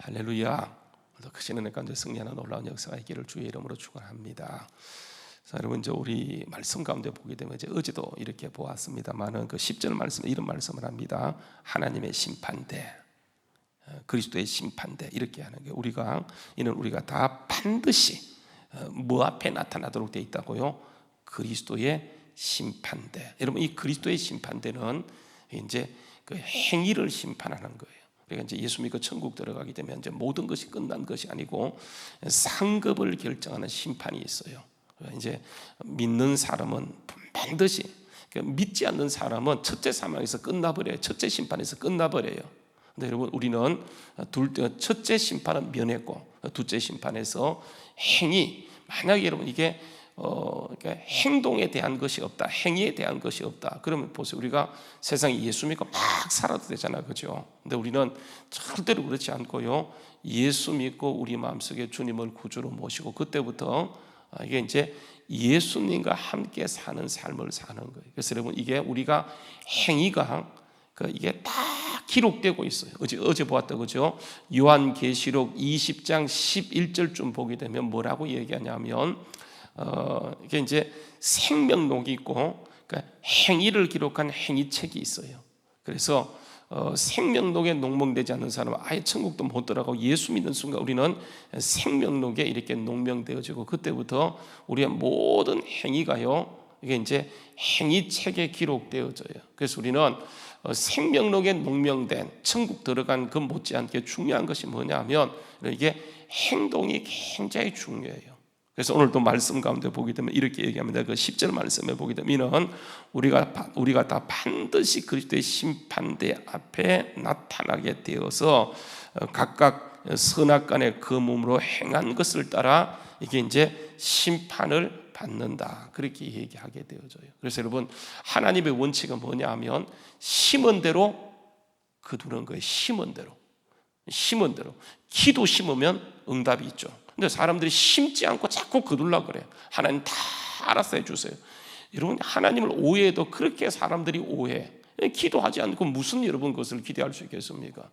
할렐루야. 오늘도 크신 은혜 가운데 승리하는 놀라운 역사가 있기를 주의 이름으로 축원합니다. 자, 여러분 이제 우리 말씀 가운데 보게 되면 이제 어제도 이렇게 보았습니다만은 그 10절 말씀에 이런 말씀을 합니다. 하나님의 심판대. 어, 그리스도의 심판대 이렇게 하는 게 우리가 이는 우리가 다 반드시 어, 뭐 앞에 나타나도록 돼 있다고요? 그리스도의 심판대. 여러분 이 그리스도의 심판대는 이제 그 행위를 심판하는 거예요. 그러니까 이제 예수 믿고 천국 들어가게 되면 이제 모든 것이 끝난 것이 아니고 상급을 결정하는 심판이 있어요. 이제 믿는 사람은 반드시 그러니까 믿지 않는 사람은 첫째 사망에서 끝나버려요. 첫째 심판에서 끝나버려요. 근데 여러분 우리는 둘 첫째 심판은 면했고 둘째 심판에서 행위 만약에 여러분 이게 어, 그러니까 행동에 대한 것이 없다, 행위에 대한 것이 없다. 그러면 보세요, 우리가 세상에 예수 믿고 막 살아도 되잖아, 그죠? 근데 우리는 절대로 그렇지 않고요. 예수 믿고 우리 마음속에 주님을 구주로 모시고 그때부터 아, 이게 이제 예수님과 함께 사는 삶을 사는 거예요. 그래서 여러분 이게 우리가 행위가 그 이게 다 기록되고 있어요. 어제 어제 보았다 그죠? 요한계시록 20장 11절쯤 보게 되면 뭐라고 얘기하냐면 어, 이게 이제 생명록이 있고 그러니까 행위를 기록한 행위책이 있어요. 그래서 어, 생명록에 농명되지 않는 사람은 아예 천국도 못 들어가고 예수 믿는 순간 우리는 생명록에 이렇게 농명되어지고 그때부터 우리의 모든 행위가요 이게 이제 행위책에 기록되어져요. 그래서 우리는 어, 생명록에 농명된 천국 들어간 그 못지않게 중요한 것이 뭐냐면 이게 행동이 굉장히 중요해요. 그래서 오늘도 말씀 가운데 보게 되면 이렇게 얘기합니다. 그 10절 말씀에 보게 되면 우리가 우리가 다 반드시 그리스도의 심판대 앞에 나타나게 되어서 어, 각각 선악간의 그 몸으로 행한 것을 따라 이게 이제 심판을 받는다. 그렇게 얘기하게 되어져요. 그래서 여러분 하나님의 원칙은 뭐냐면 심은 대로 거두는 거예요. 심은 대로. 심은 대로. 기도 심으면 응답이 있죠. 근데 사람들이 심지 않고 자꾸 거둘라 그래요. 하나님 다 알아서 해주세요. 여러분 하나님을 오해해도 그렇게 사람들이 오해. 기도하지 않고 무슨 여러분 것을 기대할 수 있겠습니까?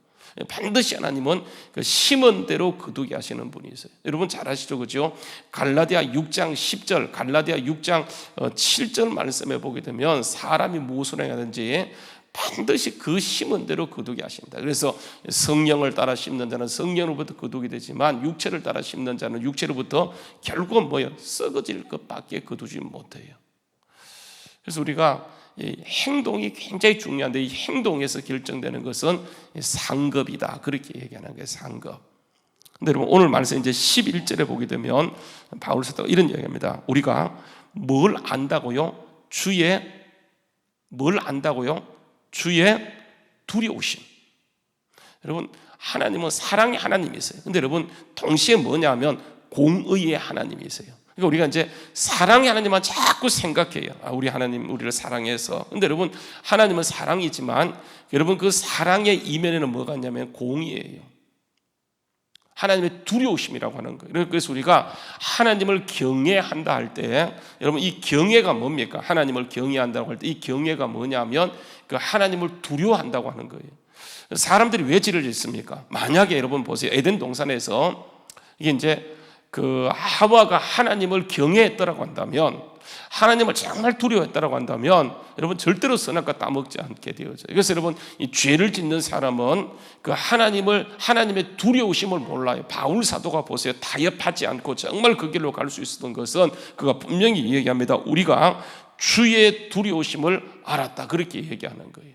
반드시 하나님은 그 심은 대로 거두게 하시는 분이세요. 여러분 잘 아시죠, 그죠? 갈라디아 6장 10절, 갈라디아 6장 7절 말씀에 보게 되면 사람이 무엇을 해야든지 반드시 그 심은 대로 거두게 하신다. 그래서 성령을 따라 심는 자는 성령으로부터 거두게 되지만 육체를 따라 심는 자는 육체로부터 결국은 뭐요? 썩어질 것밖에 거두지 못해요. 그래서 우리가 행동이 굉장히 중요한데 이 행동에서 결정되는 것은 상급이다. 그렇게 얘기하는 거예요. 상급. 근데 여러분 오늘 말씀 이제 11절에 보게 되면 바울 사도가 이런 얘기합니다. 우리가 뭘 안다고요? 주의 뭘 안다고요? 주의 두려우심. 여러분 하나님은 사랑의 하나님이세요. 근데 여러분 동시에 뭐냐면 공의의 하나님이세요. 그러니까 우리가 이제 사랑의 하나님만 자꾸 생각해요. 아, 우리 하나님 우리를 사랑해서. 근데 여러분 하나님은 사랑이지만 여러분 그 사랑의 이면에는 뭐가 있냐면 공의예요. 하나님의 두려우심이라고 하는 거예요. 그래서 우리가 하나님을 경외한다 할 때, 여러분 이 경외가 뭡니까? 하나님을 경외한다고 할 때 이 경외가 뭐냐면 그 하나님을 두려워한다고 하는 거예요. 사람들이 왜 지를 짓습니까? 만약에 여러분 보세요. 에덴 동산에서 이게 이제 그 하와가 하나님을 경외했더라고 한다면 하나님을 정말 두려워했다라고 한다면 여러분 절대로 선악과 따먹지 않게 되어져요. 그래서 여러분 이 죄를 짓는 사람은 그 하나님을 하나님의 두려우심을 몰라요. 바울 사도가 보세요. 타협하지 않고 정말 그 길로 갈 수 있었던 것은 그가 분명히 얘기합니다. 우리가 주의 두려우심을 알았다. 그렇게 얘기하는 거예요.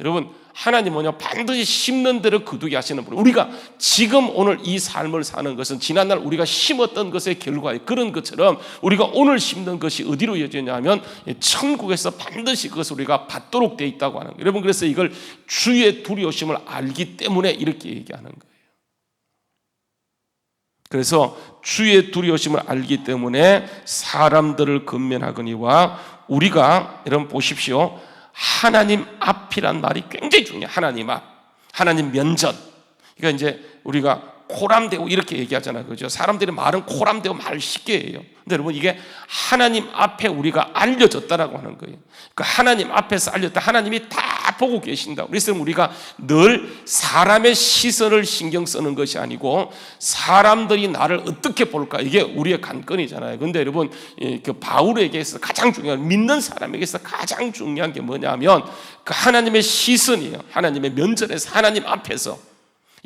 여러분 하나님 뭐냐 반드시 심는 대로 거두게 하시는 분. 우리가 지금 오늘 이 삶을 사는 것은 지난날 우리가 심었던 것의 결과에 그런 것처럼 우리가 오늘 심는 것이 어디로 이어지냐면 천국에서 반드시 그것을 우리가 받도록 돼 있다고 하는 거예요. 여러분 그래서 이걸 주의 두려우심을 알기 때문에 이렇게 얘기하는 거예요. 그래서 주의 두려우심을 알기 때문에 사람들을 근면하거니와 우리가 여러분 보십시오. 하나님 앞이란 말이 굉장히 중요해요. 하나님 앞. 하나님 면전. 그러니까 이제 우리가 코람되고 이렇게 얘기하잖아요. 그죠? 사람들이 말은 코람되고 말 쉽게 해요. 근데 여러분 이게 하나님 앞에 우리가 알려졌다라고 하는 거예요. 그 하나님 앞에서 알렸다. 하나님이 다 보고 계신다. 그래서 우리가 늘 사람의 시선을 신경 쓰는 것이 아니고 사람들이 나를 어떻게 볼까 이게 우리의 관건이잖아요. 근데 여러분 그 바울에게서 가장 중요한 믿는 사람에게서 가장 중요한 게 뭐냐면 그 하나님의 시선이에요. 하나님의 면전에서 하나님 앞에서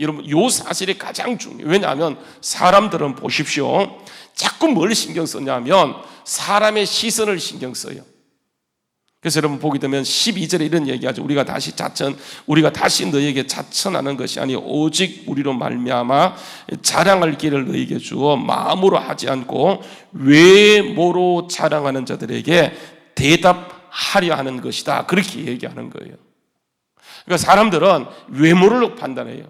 여러분 요 사실이 가장 중요해요. 왜냐하면 사람들은 보십시오. 자꾸 뭘 신경 쓰냐면 사람의 시선을 신경 써요. 그래서 여러분 보게 되면 12절에 이런 얘기하죠. 우리가 다시 자천, 우리가 다시 너에게 자천하는 것이 아니 오직 우리로 말미암아 자랑할 길을 너에게 주어 마음으로 하지 않고 외모로 자랑하는 자들에게 대답하려 하는 것이다. 그렇게 얘기하는 거예요. 그러니까 사람들은 외모를 판단해요.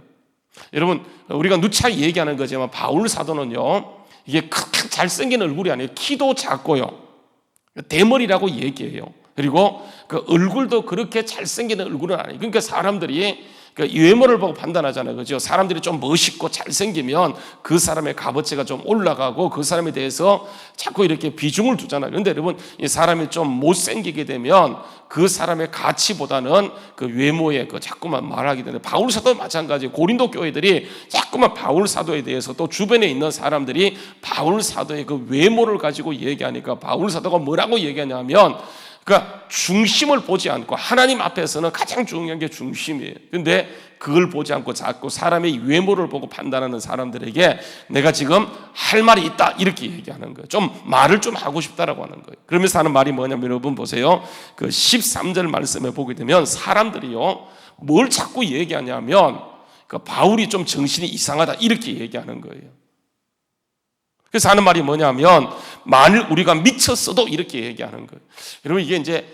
여러분 우리가 누차 얘기하는 거지만 바울 사도는요 이게 크게 잘생긴 얼굴이 아니에요 키도 작고요 대머리라고 얘기해요 그리고 그 얼굴도 그렇게 잘생긴 얼굴은 아니에요 그러니까 사람들이 그 외모를 보고 판단하잖아요. 그죠? 사람들이 좀 멋있고 잘생기면 그 사람의 값어치가 좀 올라가고 그 사람에 대해서 자꾸 이렇게 비중을 두잖아요. 그런데 여러분, 이 사람이 좀 못생기게 되면 그 사람의 가치보다는 그 외모에 그 자꾸만 말하게 되는데 바울 사도 마찬가지 고린도 교회들이 자꾸만 바울 사도에 대해서 또 주변에 있는 사람들이 바울 사도의 그 외모를 가지고 얘기하니까 바울 사도가 뭐라고 얘기하냐면 그러니까 중심을 보지 않고 하나님 앞에서는 가장 중요한 게 중심이에요. 근데 그걸 보지 않고 자꾸 사람의 외모를 보고 판단하는 사람들에게 내가 지금 할 말이 있다 이렇게 얘기하는 거예요. 좀 말을 좀 하고 싶다라고 하는 거예요. 그러면서 하는 말이 뭐냐면 여러분 보세요. 그 13절 말씀에 보게 되면 사람들이요 뭘 자꾸 얘기하냐면 그 바울이 좀 정신이 이상하다 이렇게 얘기하는 거예요. 그래서 하는 말이 뭐냐면 만일 우리가 미쳤어도 이렇게 얘기하는 거예요. 여러분 이게 이제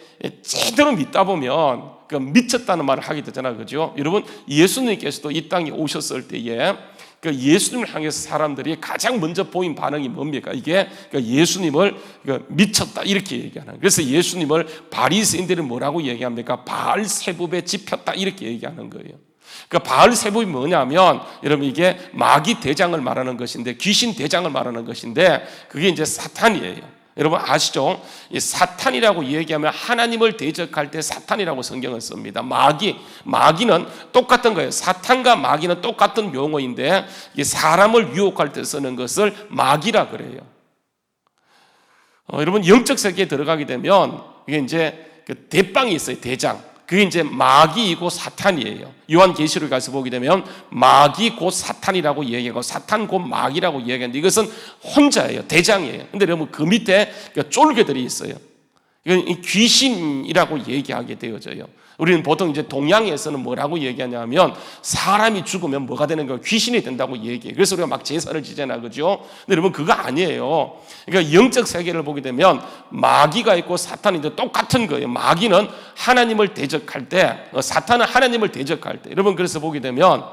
제대로 믿다 보면 그 미쳤다는 말을 하게 되잖아요. 그죠? 여러분 예수님께서도 이 땅에 오셨을 때에 그 예수님을 향해서 사람들이 가장 먼저 보인 반응이 뭡니까? 이게 그 예수님을 그 미쳤다 이렇게 얘기하는. 그래서 예수님을 바리새인들이 뭐라고 얘기합니까? 바알세붑에 집혔다 이렇게 얘기하는 거예요. 그러니까 바알 세법이 뭐냐면 여러분 이게 마귀 대장을 말하는 것인데 귀신 대장을 말하는 것인데 그게 이제 사탄이에요. 여러분 아시죠? 이 사탄이라고 얘기하면 하나님을 대적할 때 사탄이라고 성경을 씁니다. 마귀, 마귀는 똑같은 거예요. 사탄과 마귀는 똑같은 용어인데 이 사람을 유혹할 때 쓰는 것을 마귀라 그래요. 어, 여러분 영적 세계에 들어가게 되면 이게 이제 그 대빵이 있어요. 대장. 그게 이제 마귀이고 사탄이에요. 요한계시록 가서 보게 되면 마귀 곧 사탄이라고 얘기하고 사탄 곧 마귀라고 얘기하는데 이것은 혼자예요. 대장이에요. 근데 여러분 그 밑에 그 쫄개들이 있어요. 이건 귀신이라고 얘기하게 되어져요. 우리는 보통 이제 동양에서는 뭐라고 얘기하냐면 사람이 죽으면 뭐가 되는 거 귀신이 된다고 얘기해요. 그래서 우리가 막 제사를 지잖아, 그죠? 근데 여러분 그거 아니에요. 그러니까 영적 세계를 보게 되면 마귀가 있고 이제 똑같은 거예요. 마귀는 하나님을 대적할 때, 어, 사탄은 하나님을 대적할 때. 여러분 그래서 보게 되면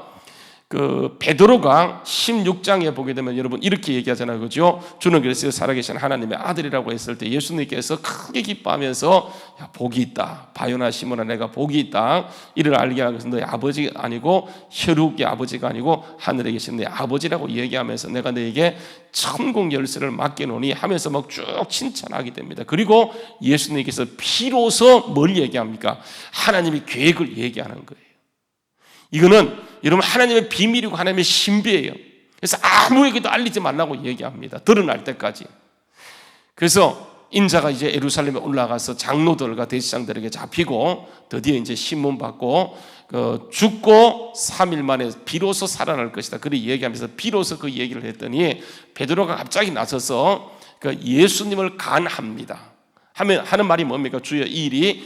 그 베드로가 16장에 보게 되면 여러분 이렇게 얘기하잖아요. 그죠? 주는 그리스도 살아계신 하나님의 아들이라고 했을 때 예수님께서 크게 기뻐하면서 야, 복이 있다. 바요나 시몬아 내가 복이 있다. 이를 알게 위해서 너의 아버지 아니고 혈육의 아버지가 아니고 하늘에 계신 내 아버지라고 얘기하면서 내가 너에게 천국 열쇠를 맡겨놓으니 하면서 막 쭉 칭찬하게 됩니다. 그리고 예수님께서 비로소 뭘 얘기합니까? 하나님의 계획을 얘기하는 거예요. 이거는 여러분 하나님의 비밀이고 하나님의 신비예요. 그래서 아무에게도 알리지 말라고 얘기합니다. 드러날 때까지. 그래서 인자가 이제 예루살렘에 올라가서 장로들과 대지장들에게 잡히고 드디어 이제 신문 받고 그 죽고 3일 만에 비로소 살아날 것이다. 그리 얘기하면서 비로소 그 얘기를 했더니 베드로가 갑자기 나서서 그 예수님을 간합니다. 하면 하는 말이 뭡니까? 주여 이 일이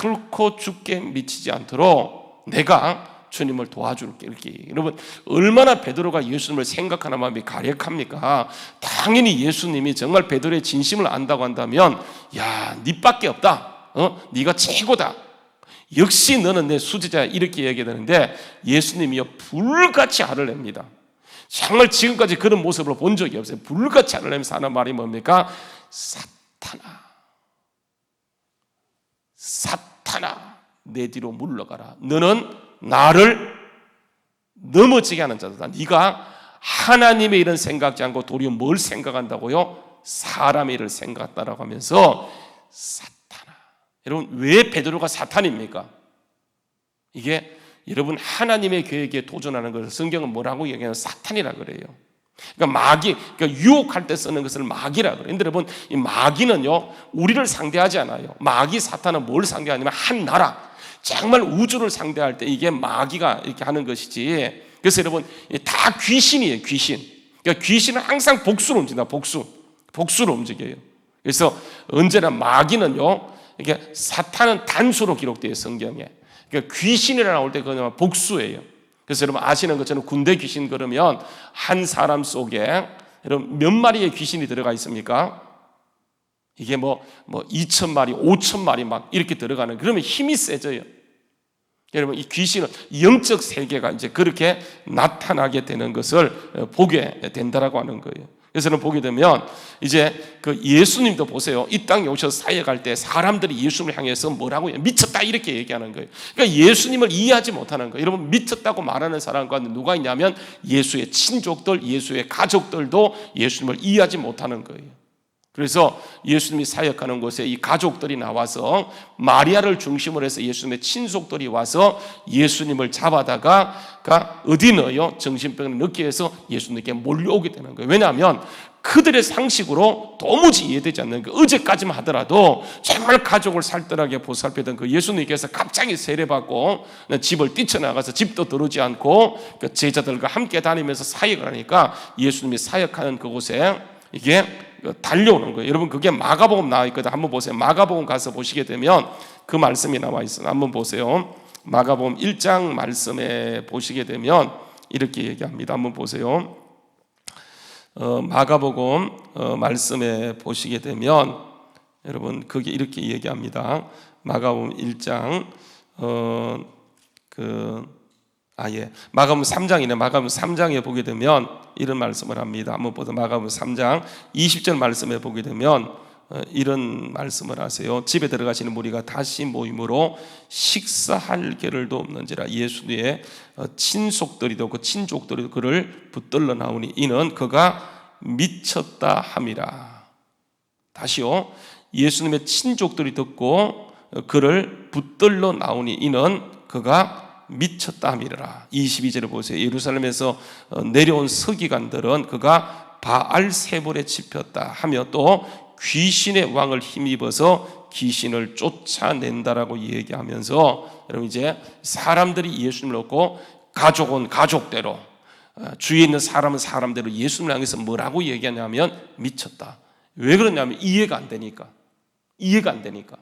결코 죽게 미치지 않도록 내가 주님을 도와줄게 이렇게 여러분 얼마나 베드로가 예수님을 생각하는 마음이 가력합니까? 당연히 예수님이 정말 베드로의 진심을 안다고 한다면 야 니밖에 없다. 어? 네가 최고다. 역시 너는 내 수제자 이렇게 얘기되는데 예수님이요 불같이 화를 냅니다. 정말 지금까지 그런 모습을 본 적이 없어요. 불같이 화를 내면서 하는 말이 뭡니까? 사탄아, 사탄아, 내 뒤로 물러가라. 너는 나를 넘어지게 하는 자다. 네가 하나님의 일은 생각지 않고 도리어 뭘 생각한다고요? 사람의 일을 생각한다라고 하면서 사탄아. 여러분 왜 베드로가 사탄입니까? 이게 여러분 하나님의 계획에 도전하는 것을 성경은 뭐라고 얘기하면 사탄이라 그래요. 그러니까 마귀, 그러니까 유혹할 때 쓰는 것을 마귀라 그래요. 근데 여러분 이 마귀는요 우리를 상대하지 않아요. 마귀 사탄은 뭘 상대하냐면 한 나라, 정말 우주를 상대할 때 이게 마귀가 이렇게 하는 것이지. 그래서 여러분 다 귀신이에요, 귀신. 그러니까 귀신은 항상 복수로 움직인다, 복수, 복수로 움직여요. 그래서 언제나 마귀는요, 이게 사탄은 단수로 기록돼요 성경에. 그러니까 귀신이라 나올 때 그건 복수예요. 그래서 여러분 아시는 것처럼 군대 귀신 그러면 한 사람 속에 여러분 몇 마리의 귀신이 들어가 있습니까? 이게 뭐, 뭐 2천 마리, 5천 마리 막 이렇게 들어가는 그러면 힘이 세져요. 여러분 이 귀신은 영적 세계가 이제 그렇게 나타나게 되는 것을 보게 된다라고 하는 거예요. 그래서는 보게 되면 이제 그 예수님도 보세요. 이 땅에 오셔서 사역할 때 사람들이 예수님을 향해서 뭐라고 해요? 미쳤다 이렇게 얘기하는 거예요. 그러니까 예수님을 이해하지 못하는 거예요. 여러분 미쳤다고 말하는 사람과 누가 있냐면 예수의 친족들, 예수의 가족들도 예수님을 이해하지 못하는 거예요. 그래서 예수님이 사역하는 곳에 이 가족들이 나와서 마리아를 중심으로 해서 예수님의 친속들이 와서 예수님을 잡아다가 어디 넣어요? 정신병을 넣기 위해서 예수님께 몰려오게 되는 거예요. 왜냐하면 그들의 상식으로 도무지 이해되지 않는 그 어제까지만 하더라도 정말 가족을 살뜰하게 보살피던 그 예수님께서 갑자기 세례받고 집을 뛰쳐나가서 집도 들어오지 않고 그 제자들과 함께 다니면서 사역을 하니까 예수님이 사역하는 그곳에 이게 달려오는 거예요. 여러분 그게 마가복음 나와 있거든. 한번 보세요. 마가복음 가서 보시게 되면 그 말씀이 나와 있어요. 한번 보세요. 마가복음 1장 말씀에 보시게 되면 이렇게 얘기합니다. 한번 보세요. 어, 마가복음 어, 말씀에 보시게 되면 여러분 그게 이렇게 얘기합니다. 마가복음 1장 어, 그 아 예 마가복음 3장이네. 마가복음 3장에 보게 되면 이런 말씀을 합니다. 한번 보자. 마가복음 3장 20절 말씀에 보게 되면 어, 이런 말씀을 하세요. 집에 들어가시는 무리가 다시 모임으로 식사할 겨를도 없는지라 예수의 어, 친속들이도 그 친족들이 그를 붙들러 나오니 이는 그가 미쳤다 함이라. 다시요. 예수님의 친족들이 듣고 그를 붙들러 나오니 이는 그가 미쳤다 함이라. 22절을 보세요. 예루살렘에서 어, 내려온 서기관들은 그가 바알 세볼에 집혔다 하며 또 귀신의 왕을 힘입어서 귀신을 쫓아낸다라고 얘기하면서 여러분 이제 사람들이 예수님을 얻고 가족은 가족대로 어, 주위에 있는 사람은 사람대로 예수님을 향해서 뭐라고 얘기하냐면 미쳤다. 왜 그러냐면 이해가 안 되니까. 이해가 안 되니까.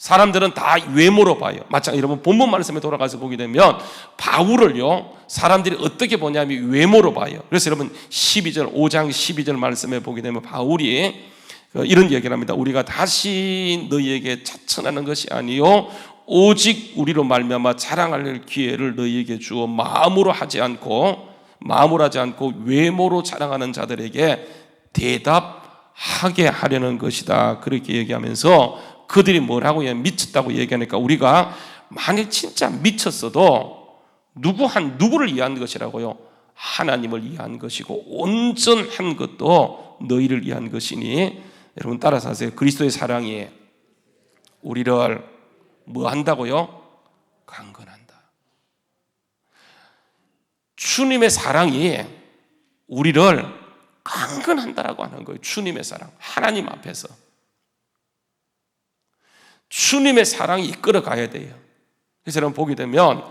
사람들은 다 외모로 봐요. 마찬가지 여러분 본문 말씀에 돌아가서 보게 되면 바울을요 사람들이 어떻게 보냐면 외모로 봐요. 그래서 여러분 12절 5장 12절 말씀에 보게 되면 바울이 그 이런 얘기를 합니다. 우리가 다시 너희에게 차천하는 것이 아니요 오직 우리로 말미암아 자랑할 기회를 너희에게 주어 마음으로 하지 않고 마음으로 하지 않고 외모로 자랑하는 자들에게 대답하게 하려는 것이다. 그렇게 얘기하면서 그들이 뭐라고 해 미쳤다고 얘기하니까 우리가 만일 진짜 미쳤어도 누구 한 누구를 위한 것이라고요? 하나님을 위한 것이고 온전한 것도 너희를 위한 것이니 여러분 따라서 하세요. 그리스도의 사랑이 우리를 뭐 한다고요? 강건한다. 주님의 사랑이 우리를 강건한다라고 하는 거예요. 주님의 사랑. 하나님 앞에서. 주님의 사랑이 이끌어 가야 돼요. 그래서 여러분 보게 되면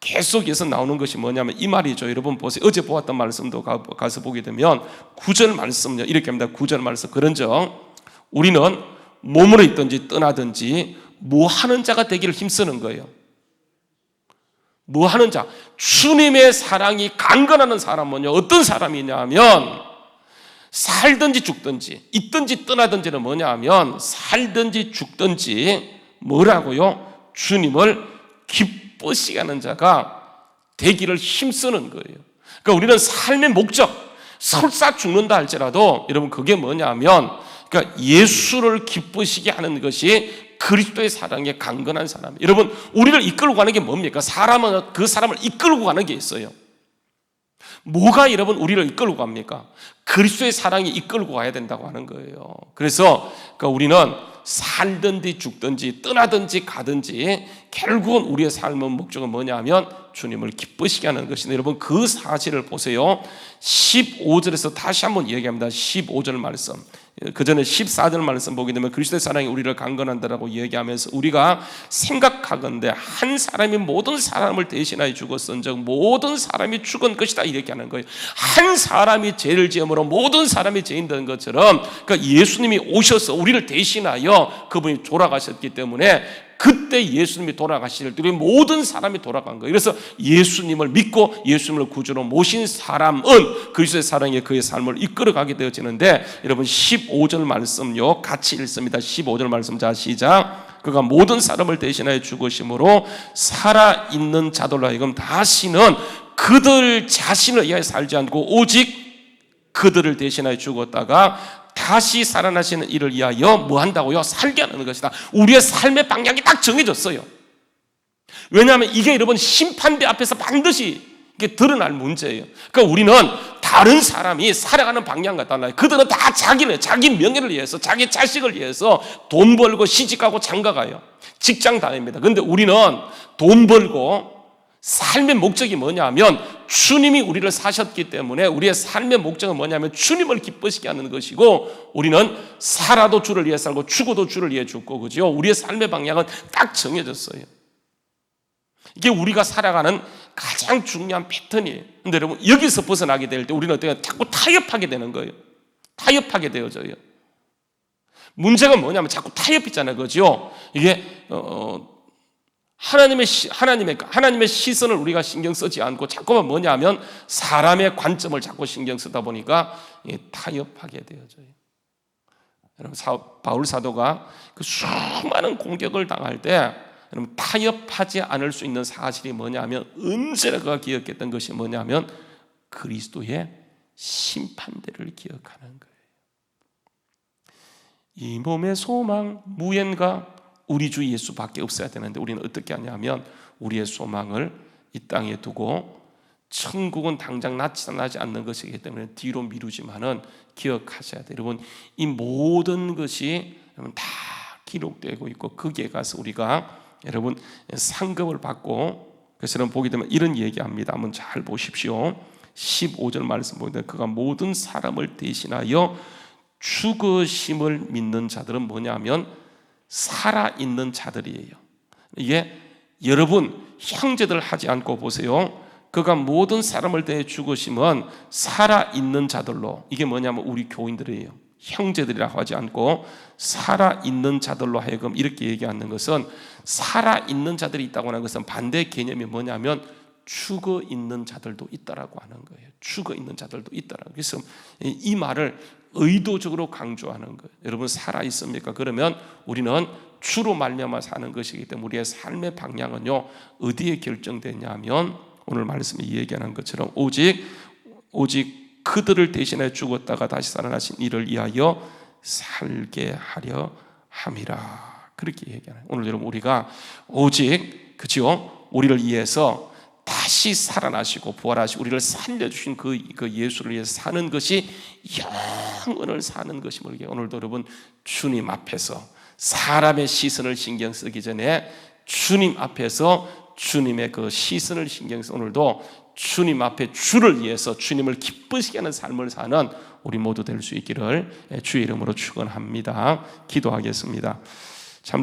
계속해서 나오는 것이 뭐냐면 이 말이죠. 여러분 보세요. 어제 보았던 말씀도 가서 보게 되면 구절 말씀요. 이렇게 합니다. 구절 말씀. 그런즉 우리는 몸으로 있든지 떠나든지 뭐 하는 자가 되기를 힘쓰는 거예요. 뭐 하는 자? 주님의 사랑이 강건하는 사람은요. 어떤 사람이냐면 살든지 죽든지 있든지 떠나든지는 뭐냐 하면 살든지 죽든지 뭐라고요? 주님을 기쁘시게 하는 자가 되기를 힘쓰는 거예요. 그러니까 우리는 삶의 목적 설사 죽는다 할지라도 여러분 그게 뭐냐면 그러니까 예수를 기쁘시게 하는 것이 그리스도의 사랑에 강건한 사람. 여러분 우리를 이끌고 가는 게 뭡니까? 사람은 그 사람을 이끌고 가는 게 있어요. 뭐가 여러분 우리를 이끌고 갑니까? 그리스도의 사랑이 이끌고 가야 된다고 하는 거예요. 그래서 그러니까 우리는 살든지 죽든지 떠나든지 가든지 결국은 우리의 삶의 목적은 뭐냐면 주님을 기쁘시게 하는 것인데 여러분 그 사실을 보세요. 15절에서 다시 한번 얘기합니다. 15절 말씀. 그 전에 14절 말씀 보게 되면 그리스도의 사랑이 우리를 강건한다라고 얘기하면서 우리가 생각하건대 한 사람이 모든 사람을 대신하여 죽었은즉 모든 사람이 죽은 것이다 이렇게 하는 거예요. 한 사람이 죄를 지음으로 모든 사람이 죄인 된 것처럼 그러니까 예수님이 오셔서 우리를 대신하여 그분이 돌아가셨기 때문에 그때 예수님이 돌아가실 때 우리 모든 사람이 돌아간 거예요. 그래서 예수님을 믿고 예수님을 구주로 모신 사람은 그리스도의 사랑에 그의 삶을 이끌어가게 되어지는데 여러분 15절 말씀요 같이 읽습니다. 15절 말씀 자 시작. 그가 모든 사람을 대신하여 죽으심으로 살아 있는 자들로 하여금 다시는 그들 자신을 위하여 살지 않고 오직 그들을 대신하여 죽었다가 다시 살아나시는 이를 위하여 뭐 한다고요? 살게 하는 것이다. 우리의 삶의 방향이 딱 정해졌어요. 왜냐하면 이게 여러분 심판대 앞에서 반드시 이게 드러날 문제예요. 그러니까 우리는 다른 사람이 살아가는 방향과 달라요. 그들은 다 자기를 자기 명예를 위해서 자기 자식을 위해서 돈 벌고 시집가고 장가가요. 직장 다닙니다. 근데 우리는 돈 벌고 삶의 목적이 뭐냐면 주님이 우리를 사셨기 때문에 우리의 삶의 목적은 뭐냐면 주님을 기쁘시게 하는 것이고 우리는 살아도 주를 위해 살고 죽어도 주를 위해 죽고 그죠? 우리의 삶의 방향은 딱 정해졌어요. 이게 우리가 살아가는 가장 중요한 패턴이에요. 근데 여러분 여기서 벗어나게 될 때 우리는 어떻게 자꾸 타협하게 되는 거예요. 타협하게 되어져요. 문제가 뭐냐면 자꾸 타협이잖아요. 그죠? 이게 어, 하나님의 시, 하나님의 하나님의 시선을 우리가 신경 쓰지 않고 자꾸만 뭐냐면 사람의 관점을 자꾸 신경 쓰다 보니까 타협하게 되어져요. 여러분 사, 바울 사도가 그 수많은 공격을 당할 때 여러분 타협하지 않을 수 있는 사실이 뭐냐면 언제나 그가 기억했던 것이 뭐냐면 그리스도의 심판대를 기억하는 거예요. 이 몸의 소망 무엔가 우리 주 예수밖에 없어야 되는데 우리는 어떻게 하냐면 우리의 소망을 이 땅에 두고 천국은 당장 나타나지 않는 것이기 때문에 뒤로 미루지만은 기억하셔야 돼요. 여러분 이 모든 것이 여러분 다 기록되고 있고 거기에 가서 우리가 여러분 상급을 받고 그래서 여러분 보게 되면 이런 얘기합니다. 한번 잘 보십시오. 15절 말씀 보는데 그가 모든 사람을 대신하여 죽으심을 믿는 자들은 뭐냐면 살아 있는 자들이에요. 이게 여러분 형제들 하지 않고 보세요. 그가 모든 사람을 대해 죽으심은 살아 있는 자들로 이게 뭐냐면 우리 교인들이에요. 형제들이라고 하지 않고 살아 있는 자들로 하여금 이렇게 얘기하는 것은 살아 있는 자들이 있다고 하는 것은 반대 개념이 뭐냐면 죽어 있는 자들도 있다라고 하는 거예요. 죽어 있는 자들도 있다라고. 그래서 이 말을 의도적으로 강조하는 거예요. 여러분 살아 있습니까? 그러면 우리는 주로 말미암아 사는 것이기 때문에 우리의 삶의 방향은요 어디에 결정되냐면 오늘 말씀에 얘기하는 것처럼 오직 오직 그들을 대신해 죽었다가 다시 살아나신 이를 위하여 살게 하려 함이라 그렇게 얘기하는 오늘 여러분 우리가 오직 그죠 우리를 위해서 다시 살아나시고 부활하시고 우리를 살려주신 그, 그 예수를 위해 사는 것이 영원을 사는 것임을 오늘도 여러분 주님 앞에서 사람의 시선을 신경 쓰기 전에 주님 앞에서 주님의 그 시선을 신경 써 오늘도 주님 앞에 주를 위해서 주님을 기쁘시게 하는 삶을 사는 우리 모두 될 수 있기를 주의 이름으로 축원합니다. 기도하겠습니다. 참